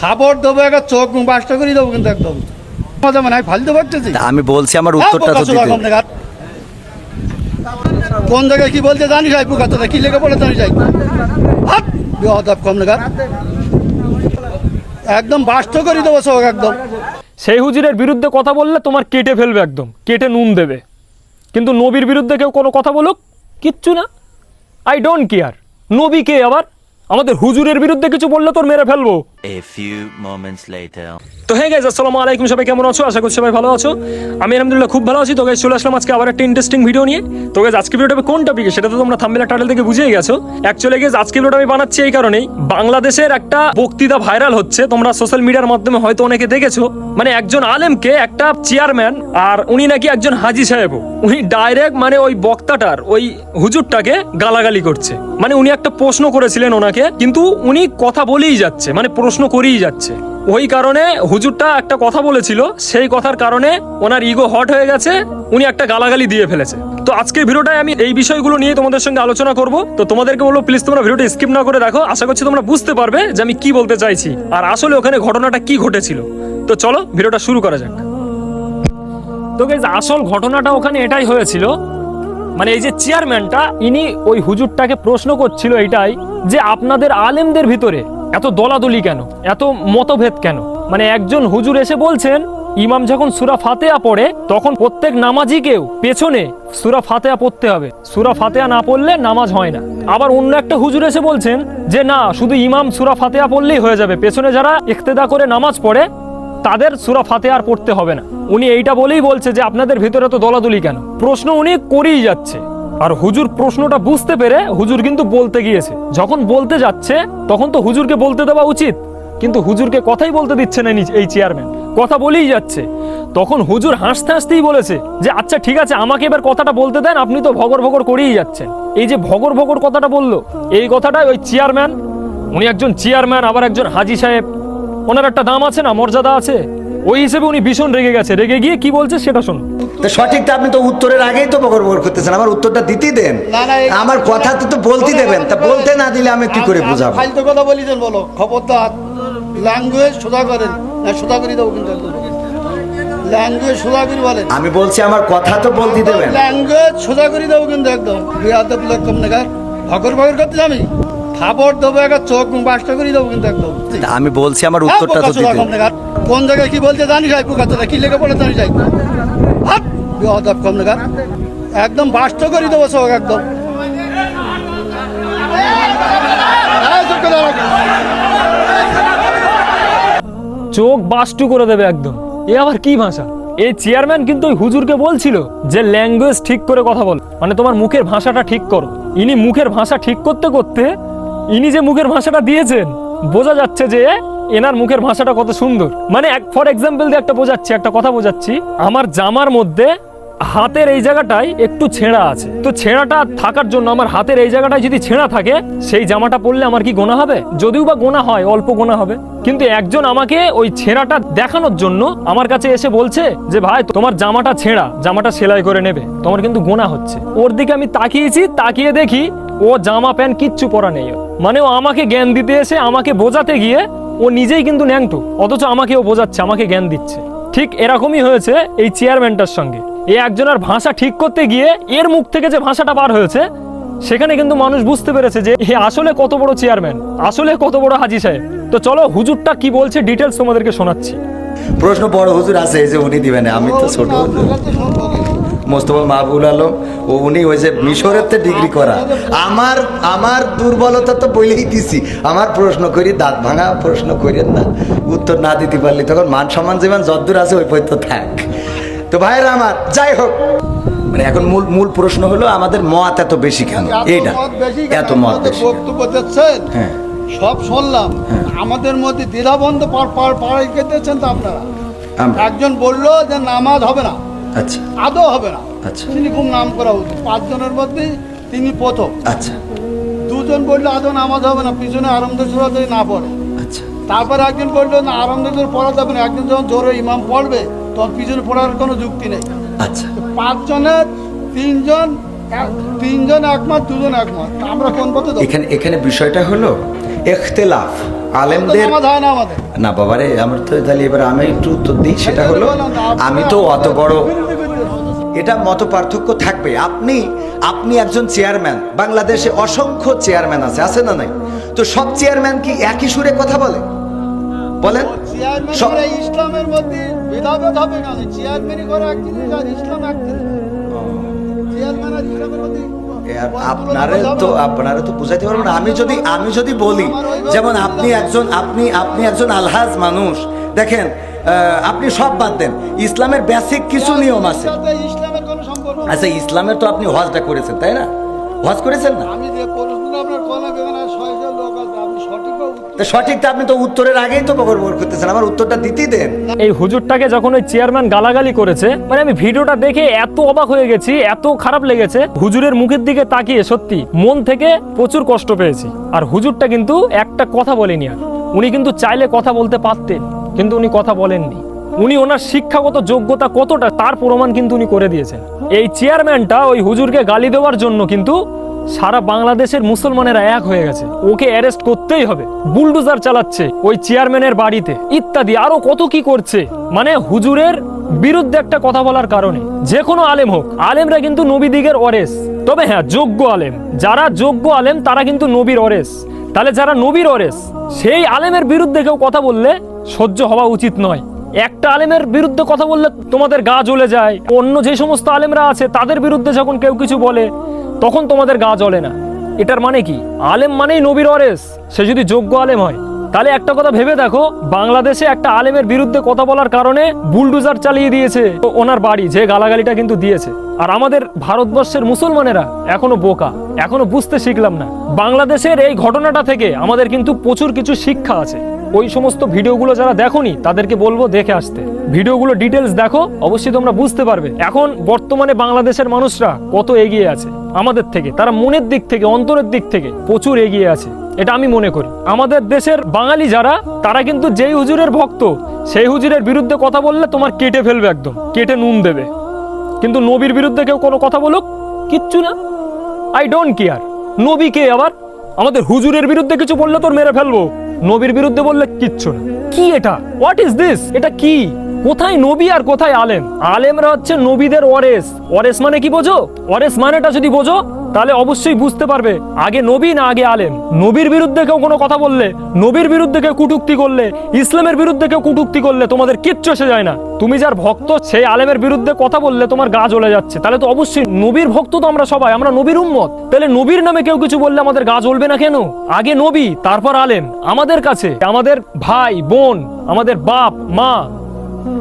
খাবার দেবো একটা চোখ মুখ বাসটা করে দেবো কিন্তু একদম। মজা মানে আমি ফালতে পারতেছি আমি বলছি আমার উত্তরটা তো দিতে। কোন জায়গায় কি বলতে জানিস আই পুকাতে কি লেগে বলে জানিস আই হাত বিহদাব কম নাগাদ একদম বাস্ত করে দেবো চোখ একদম। সেই হুজুরের বিরুদ্ধে কথা বললে তোমার কেটে ফেলবে একদম কেটে নুন দেবে। কিন্তু নবীর বিরুদ্ধে কেউ কোনো কথা বলুক কিচ্ছু না। আই ডোন্ট কেয়ার নবী কে আবার? আমাদের হুজুরের বিরুদ্ধে কিছু বললে তোর মেরে ফেলব। A few moments later. তো হে গাইজ আসসালামু আলাইকুম। সবাই কেমন আছো? আশা করছি সবাই ভালো আছো। আমি আলহামদুলিল্লাহ খুব ভালো আছি। তো গাইজ চলে আসলাম আজকে আবার একটা ইন্টারেস্টিং ভিডিও নিয়ে। তো গাইজ আজকে ভিডিওটা কোন টপিকে সেটা তো তোমরা থাম্বেলা টাইটেল থেকে বুঝেই গেছো। অ্যাকচুয়ালি গাইজ আজকে ভিডিওটা আমি বানাচ্ছি এই কারণেই। বাংলাদেশের একটা বক্তৃতা ভাইরাল হচ্ছে। তোমরা সোশ্যাল মিডিয়ার মাধ্যমে হয়তো অনেকে দেখেছ। মানে একজন আলেমকে একটা চেয়ারম্যান আর উনি নাকি একজন হাজি সাহেবও। উনি ডাইরেক্ট মানে ওই বক্তাটার, ওই হুজুরটাকে গালাগালি করছে। মানে উনি একটা প্রশ্ন করেছিলেন ওনাকে। কিন্তু উনি কথা বলেই যাচ্ছে। মানে প্রশ্ন করেই যাচ্ছে। ওই কারণে হুজুরটা একটা কথা বলেছিল, সেই কথার কারণে ওনার ইগো হট হয়ে গেছে, উনি একটা গালাগালি দিয়ে ফেলেছে। তো আজকের ভিডিওটায় আমি এই বিষয়গুলো নিয়ে তোমাদের সঙ্গে আলোচনা করব। তো তোমাদেরকে বলব প্লিজ তোমরা ভিডিওটা স্কিপ না করে দেখো। আশা করছি তোমরা বুঝতে পারবে যে আমি কি বলতে চাইছি, আর আসলে ওখানে ঘটনাটা কি ঘটেছিল। তো চলো, ভিডিওটা শুরু করা যাক। তো আসল ঘটনাটা ওখানে এটাই হয়েছিল মানে এই যে চেয়ারম্যানটা ইনি ওই হুজুরটাকে প্রশ্ন করছিল এটাই যে আপনাদের আলেমদের ভিতরে এত দলাদলি কেন? এত মতভেদ কেন? মানে একজন হুজুর এসে বলছেন, ইমাম যখন সুরা ফাতেহা পড়ে, তখন প্রত্যেক নামাজিকেও পেছনে সুরা ফাতেহা পড়তে হবে। সুরা ফাতেহা না পড়লে নামাজ হয় না। আবার অন্য একটা হুজুর এসে বলছেন যে, না, শুধু ইমাম সুরা ফাতেহা পড়লেই হয়ে যাবে। পেছনে যারা ইক্তেদা করে নামাজ পড়ে, তাদের সুরা ফাতে আর পড়তে হবে না। উনি এইটা বলেই বলছে যে, আপনাদের ভিতরে তো দলাদলি কেন? প্রশ্ন উনি করেই যাচ্ছে। আর হুজুর প্রশ্নটা বুঝতে পেরে হুজুর কিন্তু বলতে গিয়েছে। যখন বলতে যাচ্ছে, তখন তো হুজুরকে বলতে দেওয়া উচিত। কিন্তু হুজুরকে কথাই বলতে দিচ্ছে না এই চেয়ারম্যান কথা বলেই যাচ্ছে। তখন হুজুর হাসতে হাসতেই বলেছে যে আচ্ছা ঠিক আছে, আমাকে এবার কথাটা বলতে দেন, আপনি তো ভগর ভগর করেই যাচ্ছেন। এই যে ভগর ভগর কথাটা বলল, এই কথাটা ওই চেয়ারম্যান উনি একজন চেয়ারম্যান আবার একজন হাজি সাহেব। ওনার একটা দাম আছে না, মর্যাদা আছে? ওই হিসেবে উনি ভীষণ রেগে গেছে। রেগে গিয়ে কি বলছে সেটা শোনো তো সঠিকটা আপনি তো উত্তরের আগেই তো বকর বকর করতেছেন আমার উত্তরটা দিতেই দেন। না, না, এই- আমার কথা তো তো বলতে দেবেন তা বলতে না দিলে আমি কি করে বুঝাবো? ফালতু কথা বলিছেন বলো খবরদার। ল্যাঙ্গুয়েজ সোজা করেন। না সোজা করে দেবো কিন্তু একদম। ল্যাঙ্গুয়েজ সোজা করে বলেন। আমি বলছি আমার কথা তো বলতে দেবেন। ল্যাঙ্গুয়েজ সোজা করে দেবো কিন্তু একদম। বিয়াদব লোক কম নাগার করতে আমি? খাবার দেবো একটা চোখ বাসটা করে দেবো কিন্তু একদম। আমি বলছি আমার হ্যাঁ, উত্তরটা তো দিতে। কোন জায়গায় কি বলতে জানিস আই পুকাতে কি লেগে জানিস আই হাত বিয়াদব কম নাগার একদম বাসটা করে দেবো চোখ একদম। চোখ বাস্টু করে দেবে একদম। এ আবার কি ভাষা? এই চেয়ারম্যান কিন্তু ওই হুজুরকে বলছিল যে ল্যাঙ্গুয়েজ ঠিক করে কথা বল। মানে তোমার মুখের ভাষাটা ঠিক করো। ইনি মুখের ভাষা ঠিক করতে করতে, ইনি যে মুখের ভাষাটা দিয়েছেন, বোঝা যাচ্ছে যে এনার মুখের ভাষাটা কত সুন্দর। মানে এক ফর এক্সাম্পল দিয়ে একটা বোঝাচ্ছি, একটা কথা বোঝাচ্ছি। আমার জামার মধ্যে হাতের এই জায়গাটায় একটু ছেঁড়া আছে। তো ছেঁড়াটা থাকার জন্য আমার হাতের এই জায়গাটায় যদি ছেঁড়া থাকে, সেই জামাটা পরলে আমার কি গোনা হবে? যদিও বা গোনা হয়, অল্প গোনা হবে। কিন্তু একজন আমাকে ওই ছেঁড়াটা দেখানোর জন্য আমার কাছে এসে বলছে যে, ভাই, তোমার জামাটা ছেঁড়া, জামাটা সেলাই করে নেবে। তোমার কিন্তু গোনা হচ্ছে। ওর দিকে আমি তাকিয়েছি, তাকিয়ে দেখি ও জামা প্যান্ট কিচ্ছু পরা নেই। মানে ও আমাকে জ্ঞান দিতে এসে আমাকে বোঝাতে গিয়ে ও নিজেই কিন্তু ন্যাংটু, অথচ আমাকে ও বোঝাচ্ছে, আমাকে জ্ঞান দিচ্ছে। ঠিক এরকমই হয়েছে এই চেয়ারম্যানটার সঙ্গে। এ একজনের ভাষা ঠিক করতে গিয়ে এর মুখ থেকে যে ভাষাটা বার হয়েছে, সেখানে কিন্তু মানুষ বুঝতে পেরেছে যে এ আসলে কত বড় চেয়ারম্যান, আসলে কত বড় হাজি সাহেব। তো চলো হুজুরটা কি বলছে ডিটেলস তোমাদেরকে শোনাচ্ছি। প্রশ্ন বড় হুজুর আছে যে উনি দিবেন, আমি তো ছোট। মোস্তফা মাহবুল আলম ও উনি ওই যে মিশরের তে ডিগ্রি করা আমার আমার দুর্বলতা তো বলেই দিছি আমার প্রশ্ন করি দাঁত ভাঙা প্রশ্ন করেন না উত্তর না দিতে পারলি তখন মান সম্মান যেমন যদ্দূর আছে ওই পর্যন্ত থাক তো ভাইরা আমার যাই হোক মানে এখন মূল মূল প্রশ্ন হলো আমাদের মত এত বেশি কেন এইটা? এত মত বক্তব্য দিচ্ছেন হ্যাঁ সব শুনলাম আমাদের মধ্যে দ্বিধাবন্ধ পাড়াই দিচ্ছেন তো আপনারা একজন বলল যে নামাজ হবে না আচ্ছা। আদৌ হবে না। আচ্ছা। তিনি খুব নাম করা উচিত। পাঁচজনের মধ্যে তিনি প্রথম। আচ্ছা। দুজন বলল আদৌ নামাজ হবে না? পিছনে আরম্ভ সুরা যদি না পড়ে। আচ্ছা। তারপরে একজন বলল না আরম্ভ সুরা পড়া যাবে না। একজন যখন জোরে ইমাম পড়বে তখন পিছনে পড়ার কোনো যুক্তি নেই। আচ্ছা। পাঁচজনের তিনজন তিনজন একমত দুজন একমত। আমরা কোন পথে এখানে এখানে বিষয়টা হলো এখতেলাফ। আলেমদের না বাবারে আমার তো তাহলে এবার আমি একটু উত্তর দিই সেটা হলো আমি তো অত বড় এটা মত পার্থক্য থাকবে। আপনি আপনি একজন চেয়ারম্যান বাংলাদেশে অসংখ্য চেয়ারম্যান আছে আছে না নাই? তো সব চেয়ারম্যান কি একই সুরে কথা বলে? বলেন। ইসলামের মধ্যে ভেদাভেদ হবে না। চেয়ারম্যানই করে এক জিনিস আর ইসলাম এক জিনিস। চেয়ারম্যান আর ইসলামের মধ্যে আপনারা তো আপনারা তো বুঝাইতে পারবেন আমি যদি আমি যদি বলি যেমন আপনি একজন আপনি আপনি একজন আলহাজ মানুষ দেখেন আহ, আপনি সব বাদ দেন। ইসলামের বেসিক কিছু নিয়ম আছে। আচ্ছা ইসলামের তো আপনি হজটা করেছেন তাই না? হজ করেছেন না? আপনি তো উত্তরের আগেই তো বকর বকর করতেছেন, আমার উত্তরটা দিতেই দেন। এই হুজুরটাকে যখন ওই চেয়ারম্যান গালাগালি করেছে মানে আমি ভিডিওটা দেখে এত অবাক হয়ে গেছি, এত খারাপ লেগেছে, হুজুরের মুখের দিকে তাকিয়ে সত্যি মন থেকে প্রচুর কষ্ট পেয়েছি। আর হুজুরটা কিন্তু একটা কথা বলেনি আর। উনি কিন্তু চাইলে কথা বলতে পারতেন, কিন্তু উনি কথা বলেননি। উনি ওনার শিক্ষাগত যোগ্যতা কতটা, তার প্রমাণ কিন্তু উনি করে দিয়েছেন। এই চেয়ারম্যানটা ওই হুজুরকে গালি দেওয়ার জন্য কিন্তু সারা বাংলাদেশের মুসলমানেরা এক হয়ে গেছে। ওকে অ্যারেস্ট করতেই হবে। বুলডোজার চালাচ্ছে ওই চেয়ারম্যানের বাড়িতে। ইত্যাদি, আরও কত কি করছে? মানে হুজুরের বিরুদ্ধে একটা কথা বলার কারণে। যে কোনো আলেম হোক, আলেমরা কিন্তু নবীদিগের অরেস। তবে হ্যাঁ যোগ্য আলেম। যারা যোগ্য আলেম, তারা কিন্তু নবীর অরেস। তাহলে যারা নবীর অরেস, সেই আলেমের বিরুদ্ধে কেউ কথা বললে সহ্য হওয়া উচিত নয়। একটা আলেমের বিরুদ্ধে কথা বললে তোমাদের গা জ্বলে যায়। অন্য যে সমস্ত আলেমরা আছে, তাদের বিরুদ্ধে যখন কেউ কিছু বলে, তখন তোমাদের গা জ্বলে না। এটার মানে কি? আলেম মানেই নবীর অরেস। সে যদি যোগ্য আলেম হয়, তাহলে একটা কথা ভেবে দেখো, বাংলাদেশে একটা আলেমের বিরুদ্ধে কথা বলার কারণে বুলডুজার চালিয়ে দিয়েছে। ওনার বাড়ি, যে গালাগালিটা কিন্তু দিয়েছে। আর আমাদের ভারতবর্ষের মুসলমানেরা এখনও বোকা, এখনও বুঝতে শিখলাম না। বাংলাদেশের এই ঘটনাটা থেকে আমাদের কিন্তু প্রচুর কিছু শিক্ষা আছে। ওই সমস্ত ভিডিওগুলো যারা দেখোনি, তাদেরকে বলব দেখে আসতে। ভিডিওগুলো ডিটেলস দেখো, অবশ্যই তোমরা বুঝতে পারবে। এখন বর্তমানে বাংলাদেশের মানুষরা কত এগিয়ে আছে? আমাদের থেকে, তারা মনের দিক থেকে, অন্তরের দিক থেকে প্রচুর এগিয়ে আছে। এটা আমি মনে করি। আমাদের দেশের বাঙালি যারা, তারা কিন্তু যেই হুজুরের ভক্ত, সেই হুজুরের বিরুদ্ধে কথা বললে তোমার কেটে ফেলবে একদম, কেটে নুন দেবে। কিন্তু নবীর বিরুদ্ধে কেউ কোনো কথা বলুক, কিচ্ছু না। আই ডোন্ট কেয়ার নবী কে আবার আমাদের হুজুরের বিরুদ্ধে কিছু বললে তোর মেরে ফেলব। নবীর বিরুদ্ধে বললে কিচ্ছু না। কি এটা? হোয়াট ইজ দিস এটা কি? কোথায় নবী আর কোথায় আলেম? আলেমরা হচ্ছে নবীদের ওয়ারেস। ওয়ারেস মানে কি বোঝো? ওয়ারেস মানেটা যদি বোঝো তাহলে অবশ্যই বুঝতে পারবে, আগে নবী না আগে আলেম? নবীর বিরুদ্ধে কেউ কোনো কথা বললে, নবীর বিরুদ্ধে কেউ কুটুক্তি করলে, ইসলামের বিরুদ্ধে কেউ কুটুক্তি করলে তোমাদের কিচ্ছু এসে যায় না। তুমি যার ভক্ত, সেই আলেমের বিরুদ্ধে কথা বললে তোমার গা জ্বলে যাচ্ছে। তাহলে তো অবশ্যই নবীর ভক্ত তো আমরা সবাই, আমরা নবীর উম্মত। তাহলে নবীর নামে কেউ কিছু বললে আমাদের গা জ্বলবে না কেন? আগে নবী, তারপর আলেম। আমাদের কাছে, আমাদের ভাই, বোন, আমাদের বাপ, মা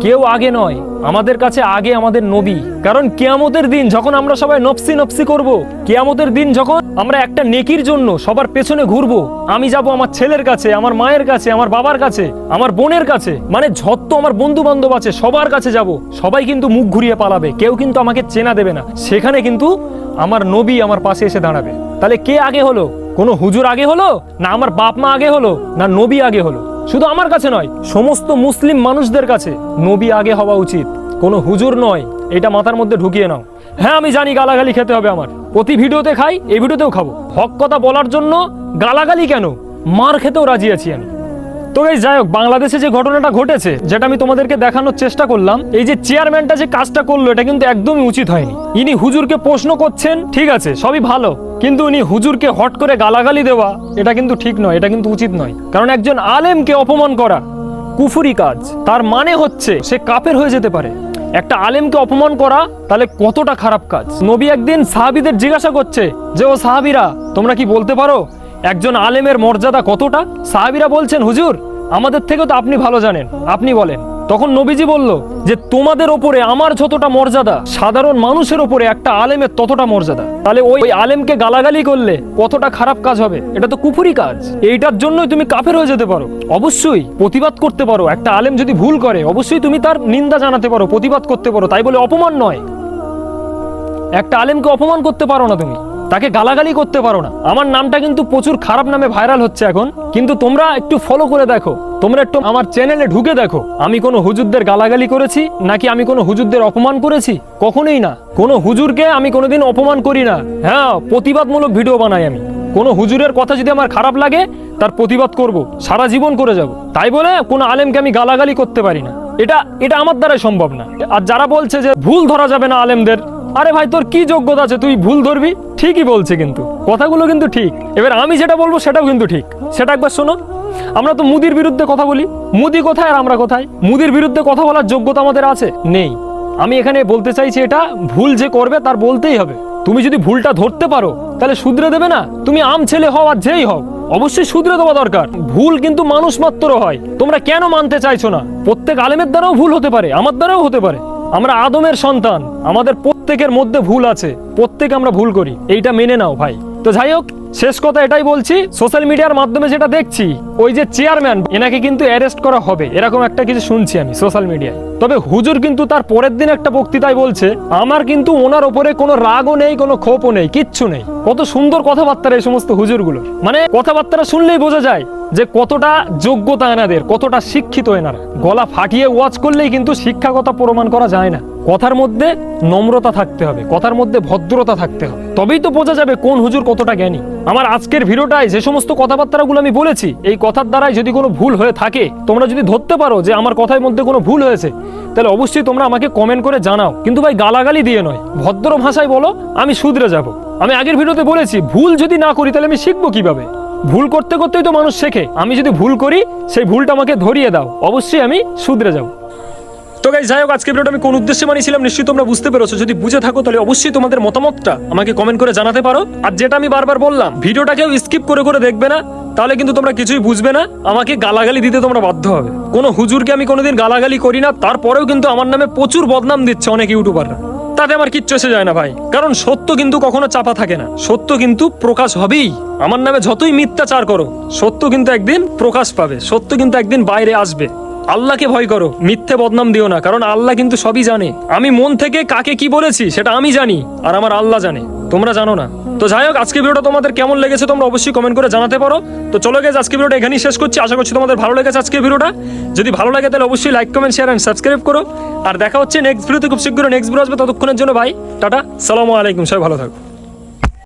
কেউ আগে নয়, আমাদের কাছে আগে আমাদের নবী। কারণ কেয়ামতের দিন যখন আমরা সবাই নফসি নফসি করব, কেয়ামতের দিন যখন আমরা একটা নেকির জন্য সবার পেছনে ঘুরবো, আমি যাব আমার ছেলের কাছে, আমার মায়ের কাছে, আমার বাবার কাছে, আমার বোনের কাছে মানে যত আমার বন্ধু বান্ধব আছে সবার কাছে যাব, সবাই কিন্তু মুখ ঘুরিয়ে পালাবে, কেউ কিন্তু আমাকে চেনা দেবে না। সেখানে কিন্তু আমার নবী আমার পাশে এসে দাঁড়াবে। তাহলে কে আগে হলো? কোনো হুজুর আগে হলো? না আমার বাপ মা আগে হলো? না নবী আগে হলো? শুধু আমার কাছে নয়, সমস্ত মুসলিম মানুষদের কাছে নবী আগে হওয়া উচিত। কোনো হুজুর নয়, এটা মাথার মধ্যে ঢুকিয়ে নাও। হ্যাঁ আমি জানি গালাগালি খেতে হবে আমার। প্রতি ভিডিওতে খাই, এই ভিডিওতেও খাব। হক কথা বলার জন্য গালাগালি কেন? মার খেতেও রাজি আছি আমি। তো এই যাই হোক, বাংলাদেশে যে ঘটনাটা ঘটেছে, যেটা আমি তোমাদেরকে দেখানোর চেষ্টা করলাম, এই যে চেয়ারম্যানটা যে কাজটা করল, এটা কিন্তু একদমই উচিত হয়নি। ইনি হুজুরকে প্রশ্ন করছেন, ঠিক আছে, সবই ভালো। কিন্তু উনি হুজুরকে হট করে গালাগালি দেওয়া, এটা কিন্তু ঠিক নয়, এটা কিন্তু উচিত নয়। কারণ একজন আলেমকে অপমান করা কুফুরি কাজ, তার মানে হচ্ছে সে কাপের হয়ে যেতে পারে। একটা আলেমকে অপমান করা তাহলে কতটা খারাপ কাজ। নবী একদিন সাহাবিদের জিজ্ঞাসা করছে যে, ও সাহাবিরা, তোমরা কি বলতে পারো একজন আলেমের মর্যাদা কতটা? সাহাবিরা বলছেন, হুজুর, আমাদের থেকে তো আপনি ভালো জানেন, আপনি বলেন। তখন নবীজি বলল যে, তোমাদের ওপরে আমার যতটা মর্যাদা, সাধারণ মানুষের ওপরে একটা আলেমের ততটা মর্যাদা। তাহলে ওই আলেমকে গালাগালি করলে কতটা খারাপ কাজ হবে? এটা তো কুফুরি কাজ। এইটার জন্যই তুমি কাফের হয়ে যেতে পারো। অবশ্যই প্রতিবাদ করতে পারো। একটা আলেম যদি ভুল করে, অবশ্যই তুমি তার নিন্দা জানাতে পারো, প্রতিবাদ করতে পারো। তাই বলে অপমান নয়। একটা আলেমকে অপমান করতে পারো না তুমি। তাকে গালাগালি করতে পারো না। আমার নামটা কিন্তু প্রচুর খারাপ নামে ভাইরাল হচ্ছে এখন। কিন্তু তোমরা একটু ফলো করে দেখো। তোমরা একটু আমার চ্যানেলে ঢুকে দেখো, আমি কোনো হুজুরদের গালাগালি করেছি, নাকি আমি কোনো হুজুরদের অপমান করেছি? কখনোই না। কোনো হুজুরকে আমি কোনোদিন অপমান করি না। হ্যাঁ প্রতিবাদমূলক ভিডিও বানাই আমি। কোনো হুজুরের কথা যদি আমার খারাপ লাগে, তার প্রতিবাদ করব, সারা জীবন করে যাব। তাই বলে কোনো আলেমকে আমি গালাগালি করতে পারি না। এটা এটা আমার দ্বারাই সম্ভব না। আর যারা বলছে যে ভুল ধরা যাবে না আলেমদের, আরে ভাই, তোর কি যোগ্যতা আছে? তুই ভুল ধরবি? ঠিকই বলছে কিন্তু। কথাগুলো কিন্তু ঠিক। এবার আমি যেটা বলব, সেটাও কিন্তু ঠিক। সেটা একবার শোনো। আমরা তো মুদির বিরুদ্ধে কথা বলি। মুদি কোথায় আর আমরা কোথায়? মুদির বিরুদ্ধে কথা বলার যোগ্যতা আমাদের আছে? নেই। আমি এখানে বলতে চাইছি এটা, ভুল যে করবে তার বলতেই হবে। তুমি যদি ভুলটা ধরতে পারো, তাহলে শুধরে দেবে না? তুমি আম ছেলে হও আর যেই হও, অবশ্যই শুধরে দেওয়া দরকার। ভুল কিন্তু মানুষ মাত্র হয়। তোমরা কেন মানতে চাইছো না? প্রত্যেক আলেমের দ্বারাও ভুল হতে পারে, আমার দ্বারাও হতে পারে। আমরা আদমের সন্তান, আমাদের প্রত্যেকের মধ্যে ভুল আছে। প্রত্যেক আমরা ভুল করি। এইটা মেনে নাও ভাই। তো যাই হোক, শেষ কথা এটাই বলছি সোশ্যাল মিডিয়ার মাধ্যমে যেটা দেখছি, ওই যে চেয়ারম্যান এনাকে কিন্তু অ্যারেস্ট করা হবে, এরকম একটা কিছু শুনছি আমি সোশ্যাল মিডিয়ায় তবে হুজুর কিন্তু তার পরের দিন একটা বক্তৃতায় বলছে, আমার কিন্তু ওনার ওপরে কোনো রাগও নেই, কোনো ক্ষোভও নেই, কিচ্ছু নেই। কত সুন্দর কথাবার্তা এই সমস্ত হুজুরগুলো। মানে কথাবার্তা শুনলেই বোঝা যায় যে কতটা যোগ্যতা এনাদের, কতটা শিক্ষিত এনারা। গলা ফাটিয়ে ওয়াচ করলেই কিন্তু শিক্ষাগত প্রমাণ করা যায় না। কথার মধ্যে নম্রতা থাকতে হবে, কথার মধ্যে ভদ্রতা থাকতে হবে। তবেই তো বোঝা যাবে কোন হুজুর কতটা জ্ঞানী। আমার আজকের ভিডিওটায় যে সমস্ত কথাবার্তাগুলো আমি বলেছি, এই কথার দ্বারাই যদি কোনো ভুল হয়ে থাকে, তোমরা যদি ধরতে পারো যে আমার কথার মধ্যে কোনো ভুল হয়েছে, তাহলে অবশ্যই তোমরা আমাকে কমেন্ট করে জানাও। কিন্তু ভাই, গালাগালি দিয়ে নয়, ভদ্র ভাষায় বলো, আমি শুধরে যাব। আমি আগের ভিডিওতে বলেছি, ভুল যদি না করি, তাহলে আমি শিখব কীভাবে? ভুল করতে করতেই তো মানুষ শেখে। আমি যদি ভুল করি, সেই ভুলটা আমাকে ধরিয়ে দাও। অবশ্যই আমি শুধরে যাব। তো গাইজ যাই হোক, আজকে ভিডিওটা আমি কোন উদ্দেশ্যে বানিয়েছিলাম নিশ্চয়ই তোমরা বুঝতে পেরেছ। যদি বুঝে থাকো, তাহলে অবশ্যই তোমাদের মতামতটা আমাকে কমেন্ট করে জানাতে পারো। আর যেটা আমি বারবার বললাম ভিডিওটাকেও স্কিপ করে করে দেখবে না, তাহলে কিন্তু তোমরা কিছুই বুঝবে না। আমাকে গালাগালি দিতে তোমরা বাধ্য হবে। কোনো হুজুরকে আমি কোনোদিন গালাগালি করি না, তারপরেও কিন্তু আমার নামে প্রচুর বদনাম দিচ্ছে অনেক ইউটিউবাররা তাতে আমার কিচ্ছু এসে যায় না ভাই। কারণ সত্য কিন্তু কখনো চাপা থাকে না। সত্য কিন্তু প্রকাশ হবেই। আমার নামে যতই মিথ্যাচার করো, সত্য কিন্তু একদিন প্রকাশ পাবে। সত্য কিন্তু একদিন বাইরে আসবে। আল্লাহকে ভয় করো, মিথ্যে বদনাম দিও না, কারণ আল্লাহ কিন্তু সবই জানে। আমি মন থেকে কাকে কি বলেছি, সেটা আমি জানি, আর আমার আল্লাহ জানে, তোমরা জানো না। তো যাই হোক, আজকে ভিডিওটা তোমাদের কেমন লেগেছে তোমরা অবশ্যই কমেন্ট করে জানাতে পারো। তো চলো গেছে আজকে ভিডিওটা এখানেই শেষ করছি, আশা করছি তোমাদের ভালো লেগেছে আজকে ভিডিওটা। যদি ভালো লাগে তাহলে অবশ্যই like comment share and subscribe করো। আর দেখা হচ্ছে নেক্সট ভিডিওতে খুব শীঘ্র নেক্সট ভিডিও আসবে, ততক্ষণের জন্য ভাই, টাটা, সালামু আলাইকুম, সবাই ভালো থাকো।